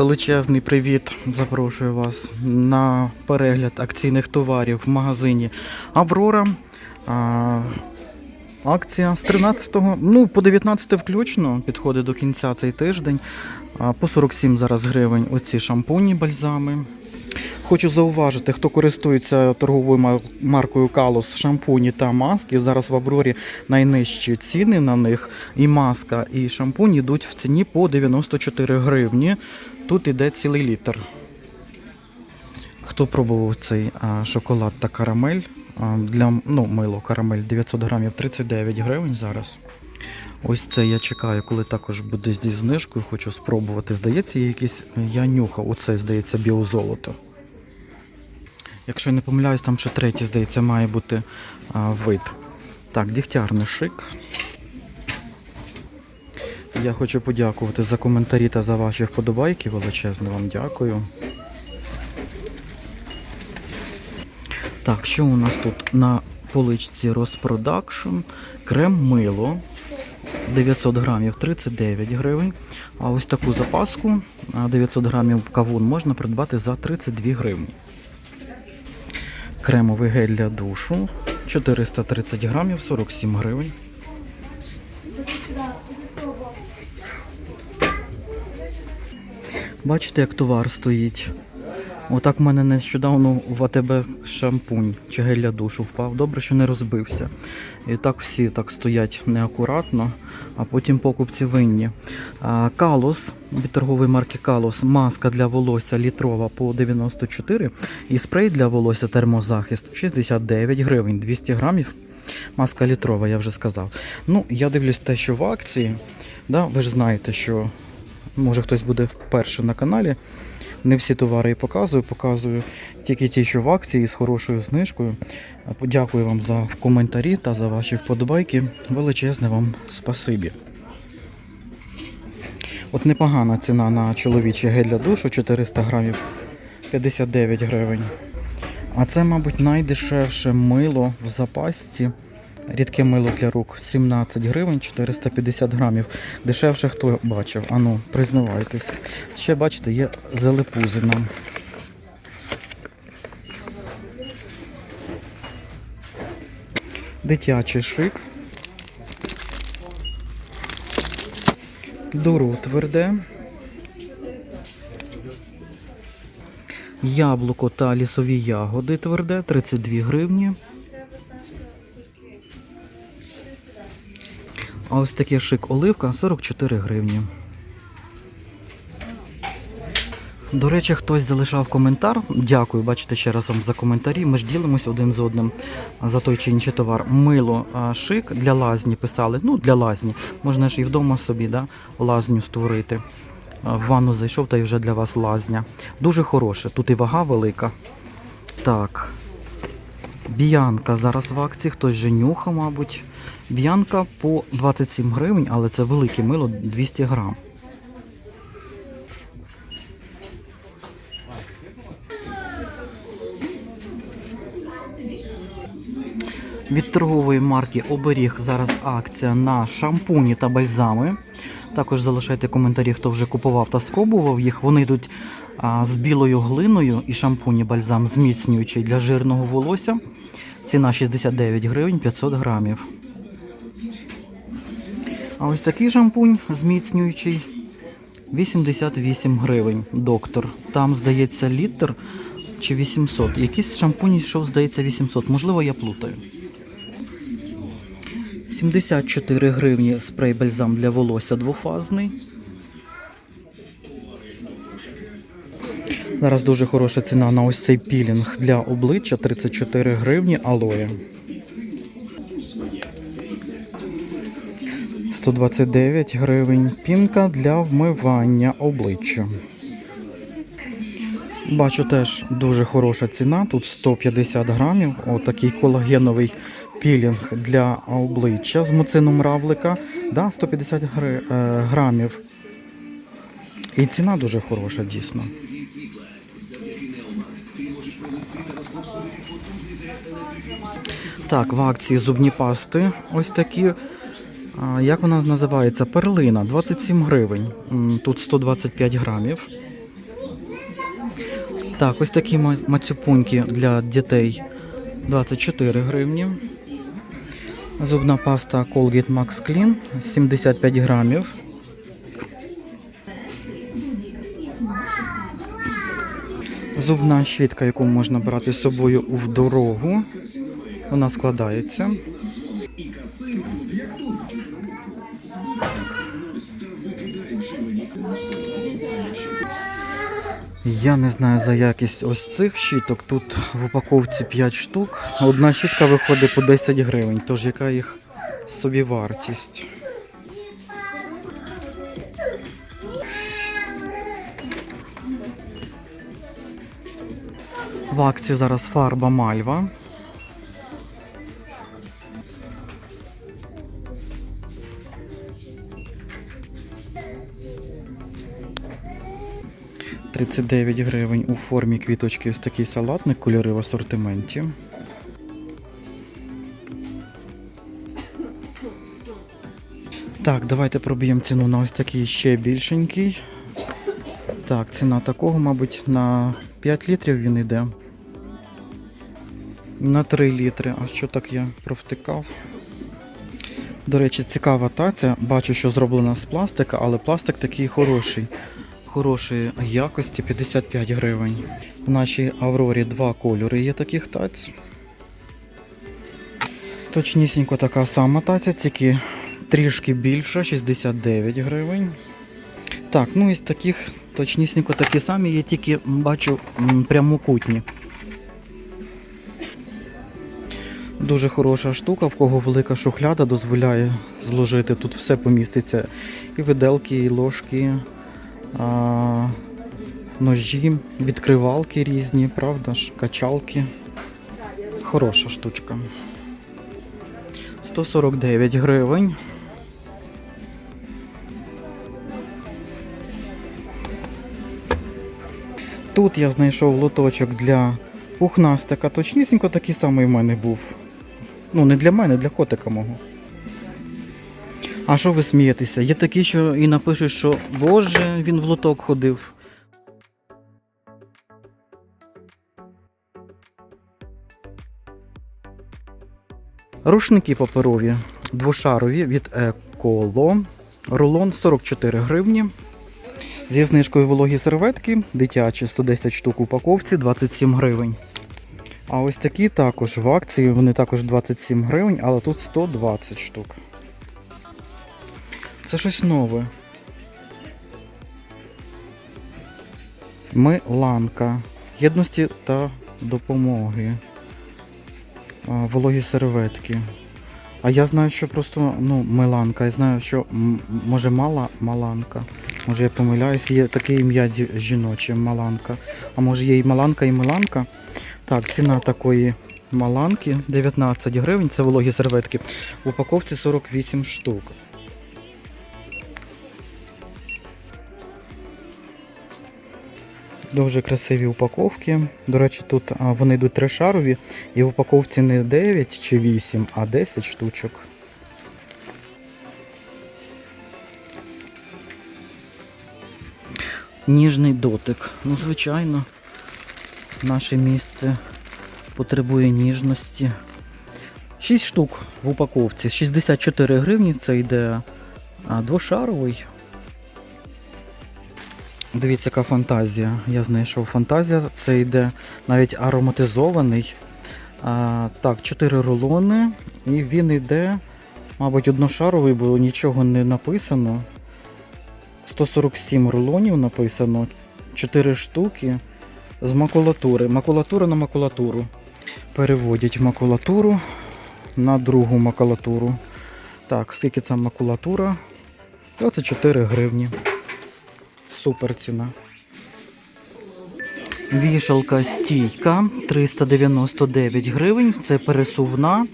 Величезний привіт. Запрошую вас на перегляд акційних товарів в магазині Аврора. А, акція з 13, ну по 19 включно, підходить до кінця цей тиждень. А, по 47 зараз гривень оці шампуні, бальзами. Хочу зауважити, хто користується торговою маркою Калос шампуні та маски. Зараз в Аврорі найнижчі ціни на них. І маска, і шампунь йдуть в ціні по 94 гривні. Тут іде цілий літр. Хто пробував цей шоколад та карамель? Для ну, мило карамель 900 грамів 39 гривень зараз. Ось це я чекаю, коли також буде зі знижкою. Хочу спробувати. Здається, є якийсь. Я нюхав. Оце, здається, біозолото. Якщо я не помиляюсь, там ще третій, здається, має бути а, вид. Так, дігтярний шик. Я хочу подякувати за коментарі та за ваші вподобайки. Величезне вам дякую. Так, що у нас тут на поличці Роспродакшн? Крем мило 900 грамів 39 гривень. А ось таку запаску а, 900 грамів кавун можна придбати за 32 гривні. Кремовий гель для душу 430 грамів 47 гривень. Бачите, як товар стоїть. Отак в мене нещодавно в АТБ шампунь чи гель для душу впав. Добре, що не розбився. І так всі так стоять неакуратно, а потім покупці винні. Калос від торгової марки Калос, маска для волосся літрова по 94 і спрей для волосся термозахист 69 гривень, 200 грамів. Маска літрова, я вже сказав. Ну, я дивлюсь те, що в акції. Да, ви ж знаєте, що може хтось буде вперше на каналі. Не всі товари і показую, показую тільки ті, що в акції з хорошою знижкою. А Подякую вам за коментарі та за ваші вподобайки. Величезне вам спасибі. От непогана ціна на чоловічий гель для душу 400 грамів 59 гривень. А це, мабуть, найдешевше мило в запасці. Рідке мило для рук 17 гривень 450 грамів. Дешевше хто бачив? Ану, признавайтесь. Ще бачите, є залепузина. Дитячий шик. Дуру тверде. Яблуко та лісові ягоди тверде 32 гривні. А ось таке шик оливка 44 гривні. До речі, хтось залишав коментар. Дякую, бачите ще раз за коментарі. Ми ж ділимось один з одним за той чи інший товар. Мило шик для лазні писали. Ну, для лазні. Можна ж і вдома собі да, лазню створити. В ванну зайшов та й вже для вас лазня. Дуже хороше. Тут і вага велика. Так. Б'янка зараз в акції, хтось вже нюхав, мабуть. Б'янка по 27 гривень, але це велике мило 200 грам. Від торгової марки Оберіг зараз акція на шампуні та бальзами. Також залишайте коментарі, хто вже купував та спробував їх. Вони йдуть а, з білою глиною і шампуні бальзам зміцнюючий для жирного волосся. Ціна 69 гривень 500 грамів. А ось такий шампунь зміцнюючий 88 гривень. Доктор. Там, здається, літр чи 800. Якийсь шампунь йшов, здається, 800. Можливо, я плутаю. 74 гривні спрей бальзам для волосся двофазний. Зараз дуже хороша ціна на ось цей пілінг для обличчя 34 гривні алоє. 129 гривень пінка для вмивання обличчя. Бачу теж дуже хороша ціна. Тут 150 грамів. Отакий колагеновий пілінг для обличчя з муцином равлика. Да, 150 гри- е, грамів. І ціна дуже хороша, дійсно. Так, в акції зубні пасти ось такі. Як вона називається? Перлина 27 гривень. Тут 125 грамів. Так, ось такі мацюпуньки для дітей 24 гривні. Зубна паста Colgate Max Clean 75 грамів. Зубна щітка, яку можна брати з собою в дорогу. Вона складається. Я не знаю за якість ось цих щіток. Тут в упаковці 5 штук. Одна щітка виходить по 10 гривень, тож яка їх собі вартість? В акції зараз фарба Мальва. – 39 гривень у формі квіточки ось такий салатник, кольори в асортименті. Так, давайте проб'ємо ціну на ось такий ще більшенький. Так, ціна такого, мабуть, на 5 літрів він йде. На 3 літри. А що так я провтикав? До речі, цікава таця. Бачу, що зроблена з пластика, але пластик такий хороший. Хорошої якості 55 гривень. В нашій Аврорі два кольори є таких таць. Точнісінько така сама таця, тільки трішки більша, 69 гривень. Так, ну із таких точнісінько такі самі, є тільки бачу прямокутні. Дуже хороша штука, в кого велика шухляда дозволяє зложити. Тут все поміститься. І виделки, і ложки, а, ножі, відкривалки різні, правда ж, качалки. Хороша штучка. 149 гривень. Тут я знайшов лоточок для пухнастика. Точнісінько такий самий в мене був. Ну, не для мене, для котика мого. А що ви смієтеся? Є такі, що і напишуть, що Боже, він в лоток ходив. Рушники паперові, двошарові від Еколо. Рулон 44 гривні. Зі знижкою вологі серветки, дитячі 110 штук у упаковці, 27 гривень. А ось такі також в акції, вони також 27 гривень, але тут 120 штук. Це щось нове. Миланка. Єдності та допомоги. Вологі серветки. А я знаю, що просто ну, Миланка. Я знаю, що може мала Маланка. Може я помиляюсь, є таке ім'я жіноче Маланка. А може є і Маланка, і Миланка. Так, ціна такої Маланки 19 гривень, це вологі серветки. В упаковці 48 штук. Дуже красиві упаковки. До речі, тут вони йдуть трешарові, і в упаковці не 9 чи 8, а 10 штучок. Ніжний дотик. Ну, звичайно, наше місце потребує ніжності. 6 штук в упаковці. 64 гривні. Це йде двошаровий. Дивіться, яка фантазія. Я знайшов фантазія. Це йде навіть ароматизований. А, так, 4 рулони. І він йде, мабуть, одношаровий, бо нічого не написано. 147 рулонів написано. 4 штуки з макулатури. Макулатура на макулатуру. Переводять макулатуру на другу макулатуру. Так, скільки там макулатура? 24 гривні. Супер ціна. Вішалка стійка 399 гривень. Це пересувна.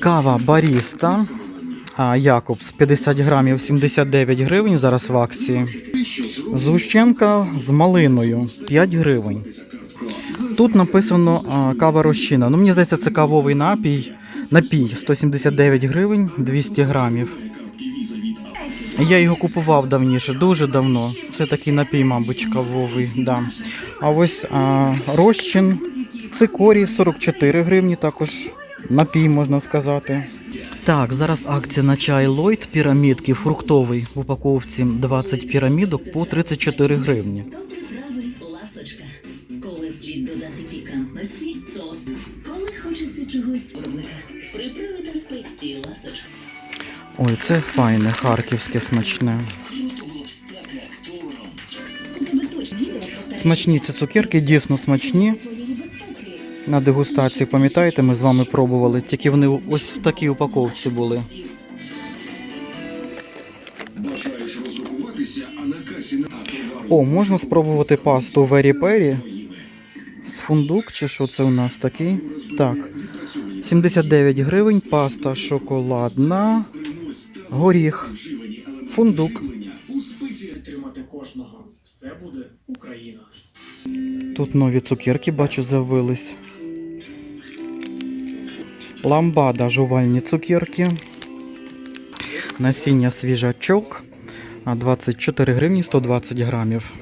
Кава Баріста. А, Якобс 50 грамів 79 гривень. Зараз в акції. Згущенка з малиною 5 гривень. Тут написано а, кава розчина. Ну, мені здається, це кавовий напій. Напій 179 гривень 200 грамів. Я його купував давніше, дуже давно. Це такий напій, мабуть, кавовий. Да. А ось а, розчин цикорій 44 гривні, також напій, можна сказати. Так, зараз акція на чай Лойд пірамідки фруктовий в упаковці 20 пірамідок по 34 гривні. Ой, це файне, харківське смачне. Смачні ці цукерки, дійсно смачні. На дегустації, пам'ятаєте, ми з вами пробували, тільки вони ось в такій упаковці були. О, можна спробувати пасту Вері Пері. З фундук чи що це у нас такий? Так. 79 гривень, паста шоколадна, горіх, фундук. підтримати кожного. Все буде Україна. Тут нові цукерки, бачу, з'явились. Ламбада жувальні цукерки. Насіння свіжачок. 24 гривні 120 грамів.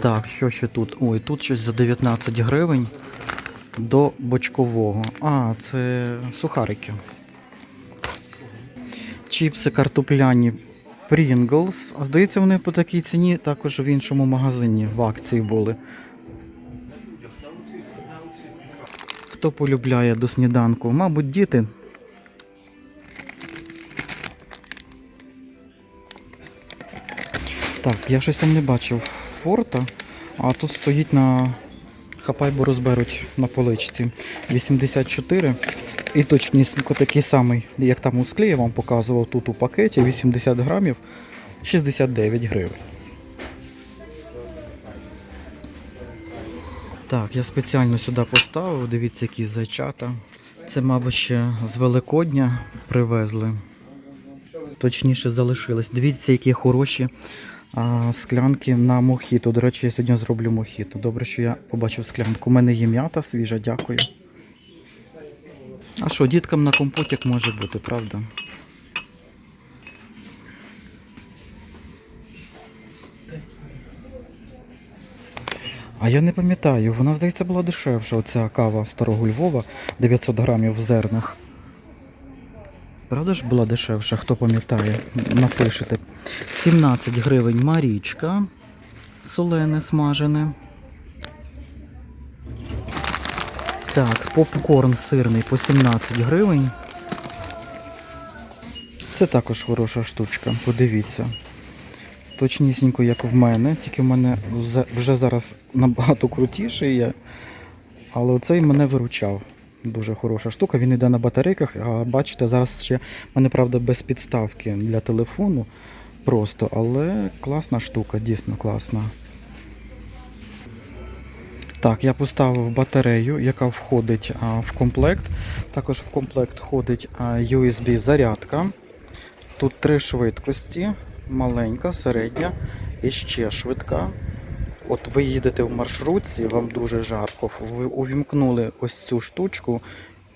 Так, що ще тут? Ой, тут щось за 19 гривень до бочкового. А, це сухарики. Чіпси картопляні Pringles. А здається, вони по такій ціні також в іншому магазині в акції були. Хто полюбляє до сніданку? Мабуть, діти. Так, я щось там не бачив форта, а тут стоїть на хапай, бо розберуть на поличці. 84. І точнісінько такий самий, як там у склі, я вам показував тут у пакеті 80 грамів 69 гривень. Так, я спеціально сюди поставив, дивіться, які зайчата. Це, мабуть, ще з Великодня привезли. Точніше залишились. Дивіться, які хороші а, склянки на мохіто. До речі, я сьогодні зроблю мохіто. Добре, що я побачив склянку. У мене є м'ята свіжа, дякую. А що, діткам на компотик може бути, правда? А я не пам'ятаю, вона, здається, була дешевша, оця кава старого Львова 900 грамів в зернах. Правда ж була дешевша, хто пам'ятає, напишете. 17 гривень Марічка, солене смажене. Так, попкорн сирний по 17 гривень. Це також хороша штучка, подивіться. Точнісінько, як в мене, тільки в мене вже- зараз набагато крутіший є. Але оцей мене виручав. Дуже хороша штука. Він йде на батарейках, а бачите, зараз ще в мене, правда, без підставки для телефону. Просто, але класна штука, дійсно класна. Так, я поставив батарею, яка входить в комплект. Також в комплект входить а, USB зарядка. Тут три швидкості: маленька, середня і ще швидка. От ви їдете в маршрутці, вам дуже жарко. Ви увімкнули ось цю штучку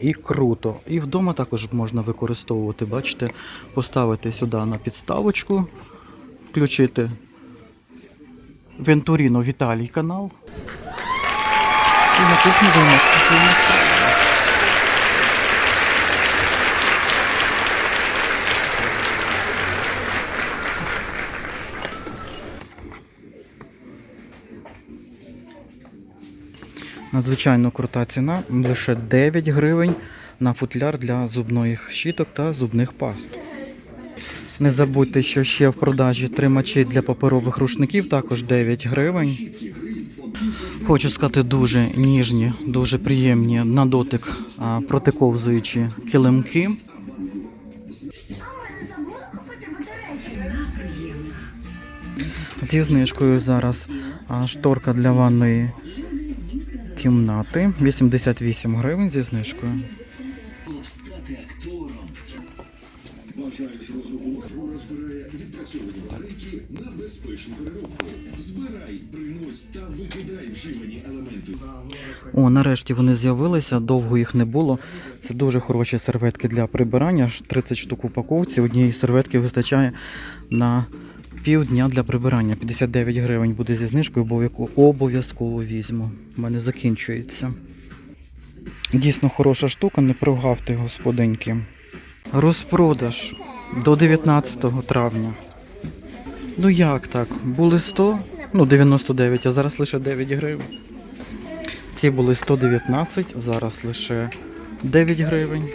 і круто. І вдома також можна використовувати. Бачите, поставити сюди на підставочку, включити Вентуріно Віталій канал. На кухні займатися. Надзвичайно крута ціна, лише 9 гривень на футляр для зубних щіток та зубних паст. Не забудьте, що ще в продажі тримачі для паперових рушників також 9 гривень. Хочу сказати, дуже ніжні, дуже приємні на дотик протиковзуючі килимки. Зі знижкою зараз шторка для ванної кімнати 88 гривень зі знижкою. О, нарешті вони з'явилися, довго їх не було. Це дуже хороші серветки для прибирання. 30 штук упаковці. Однієї серветки вистачає на півдня для прибирання. 59 гривень буде зі знижкою, обов'язково- обов'язково візьму. У мене закінчується. Дійсно хороша штука, не прогавте, господиньки. Розпродаж до 19 травня. Ну як так? Були 100, ну 99, а зараз лише 9 гривень. Ці були 119, зараз лише 9 гривень.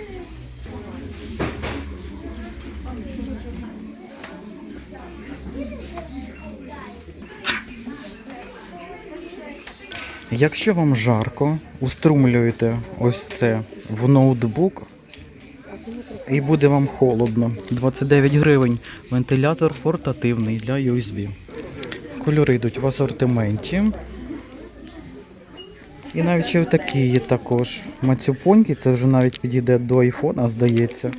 Якщо вам жарко, уструмлюєте ось це в ноутбук і буде вам холодно. 29 гривень. Вентилятор портативний для USB. Кольори йдуть в асортименті. І навіть ще такі є також. Мацюпоньки, це вже навіть підійде до айфона, здається.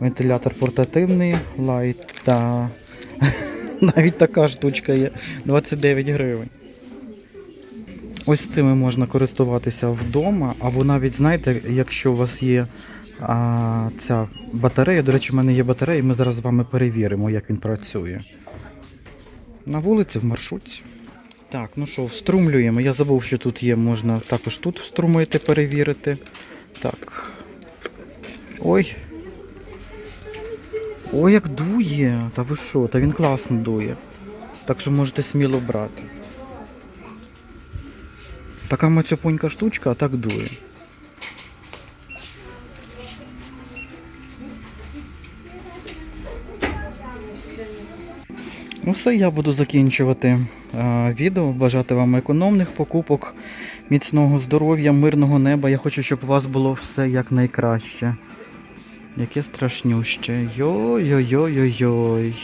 Вентилятор портативний, лайт та навіть така штучка є 29 гривень. Ось цими можна користуватися вдома, або навіть, знаєте, якщо у вас є а, ця батарея, до речі, в мене є батарея, і ми зараз з вами перевіримо, як він працює. На вулиці, в маршрутці. Так, ну що, вструмлюємо. Я забув, що тут є, можна також тут вструмити, перевірити. Так. Ой. Ой, як дує. Та ви що? Та він класно дує. Так що можете сміло брати. Така мацюпонька штучка, а так дує. Ну все, я буду закінчувати е, відео. Бажати вам економних покупок, міцного здоров'я, мирного неба. Я хочу, щоб у вас було все якнайкраще. Яке страшнюще. Йой-йой-йой-йой.